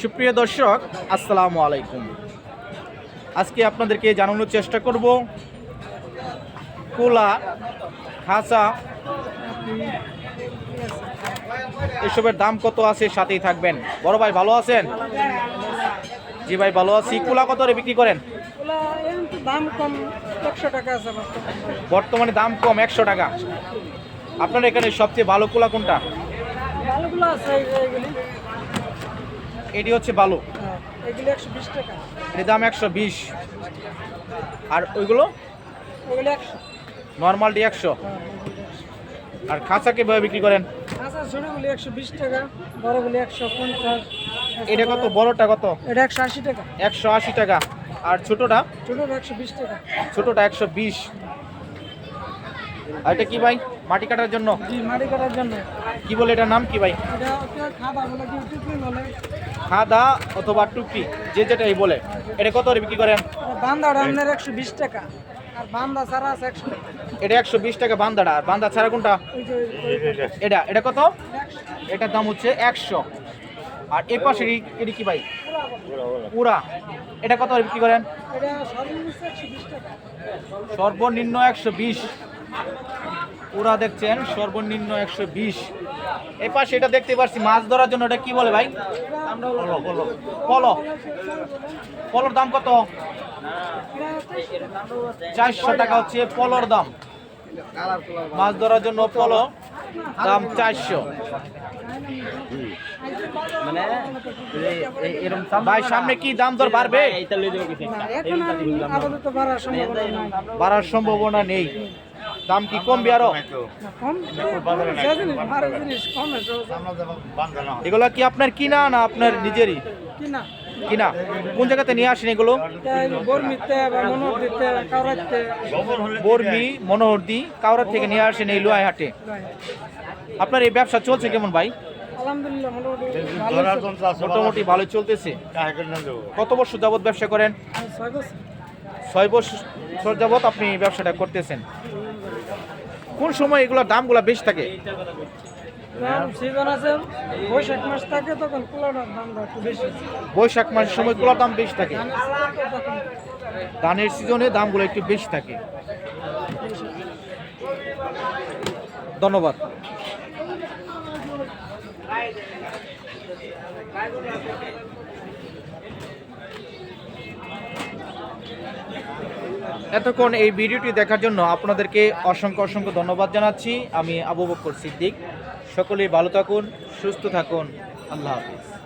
সুপ্রিয় দর্শক আসসালামু আলাইকুম। আজকে আপনাদেরকে জানানোর চেষ্টা করব কোলা খাসা এসবের দাম কত আছে সাথেই থাকবেন। বড় ভাই ভালো আছেন? জি ভাই ভালো আছি। কুলা কত করে বিক্রি করেন? ওগুলা এখন তো দাম কম একশো টাকা আছে বর্তমানে। দাম কম একশো টাকা। আপনার এখানে সবচেয়ে ভালো কুলা কোনটা? আছে এটি হচ্ছে ভালো হ্যাঁ, এগুলি একশো বিশ টাকা। এটির দাম একশো বিশ। আর ওইগুলো? ওগুলি একশো। নর্মালটি একশো। হ্যাঁ, একশো। আর খাঁচা কীভাবে বিক্রি করেন? ছোটোগুলি একশো বিশ টাকা বড়গুলি একশো পঞ্চাশ। এটা কত? বড়টা কত? এটা একশো আশি টাকা। একশো আশি টাকা। আর ছোটটা? ছোটোটা একশো বিশ টাকা। ছোটটা একশো বিশ। আর এটা কি ভাই? মাটি কাটার জন্য? মাটি কাটার জন্য। কি বলে এটার নাম কি ভাই? খাদা অথবা টুকরি যে যেটাই বলে। এটা কত করে বিক্রি করেন? বান্দাটা আপনার একশো বিশ টাকা। আর বান্দা ছাড়া আছে একশো এটা একশো বিশ টাকা বান্দাটা। আর বান্দা ছাড়া কোনটা? এটা এটা কত? এটার দাম হচ্ছে একশো। আর পাশে এটি কি ভাই? পুরা এটা কত করে বিক্রি করেন? সর্বনিম্ন একশো বিশ। পুরা দেখছেন সর্বনিম্ন একশো বিশ। এই পাশে এটা দেখতে পাচ্ছি মাছ ধরার জন্য এটা কি বলে ভাই? পলো। পলোর দাম কত? চারশো টাকা হচ্ছে পলোর দাম। মাছ ধরার জন্য পলো দাম চারশো। মানে ভাই সামনে কি দাম দর বাড়বে? বাড়ার সম্ভাবনা নেই। দাম কি কমবে আরও? কম? যে জিনিস ভালো জিনিস কমে সহজে। এগুলো কি আপনার কিনা না আপনার নিজেরই? কি না কিনা? কোন জায়গাতে নিয়ে আসেন এগুলো? বর্মি মনোহরদি কাউরার থেকে নিয়ে আসেন এই লোহাই হাটে। আপনার এই ব্যবসা চলছে কেমন ভাই? মোটামুটি ভালো চলতেছে। কত বছর যাবত ব্যবসা করেন? ছয় বছর যাবত আপনি ব্যবসাটা করতেছেন। কোন সময় এগুলোর দামগুলো বেশি থাকে? সিজন আছে বৈশাখ মাসের সময়গুলোর দাম বেশি থাকে? ধানের সিজন দামগুলো একটু বেশি থাকে। ধন্যবাদ। এতক্ষণ এই ভিডিওটি দেখার জন্য আপনাদেরকে অসংখ্য অসংখ্য ধন্যবাদ জানাচ্ছি। আমি আবু বকর সিদ্দিক। সকলেই ভালো থাকুন, সুস্থ থাকুন। আল্লাহ হাফিজ।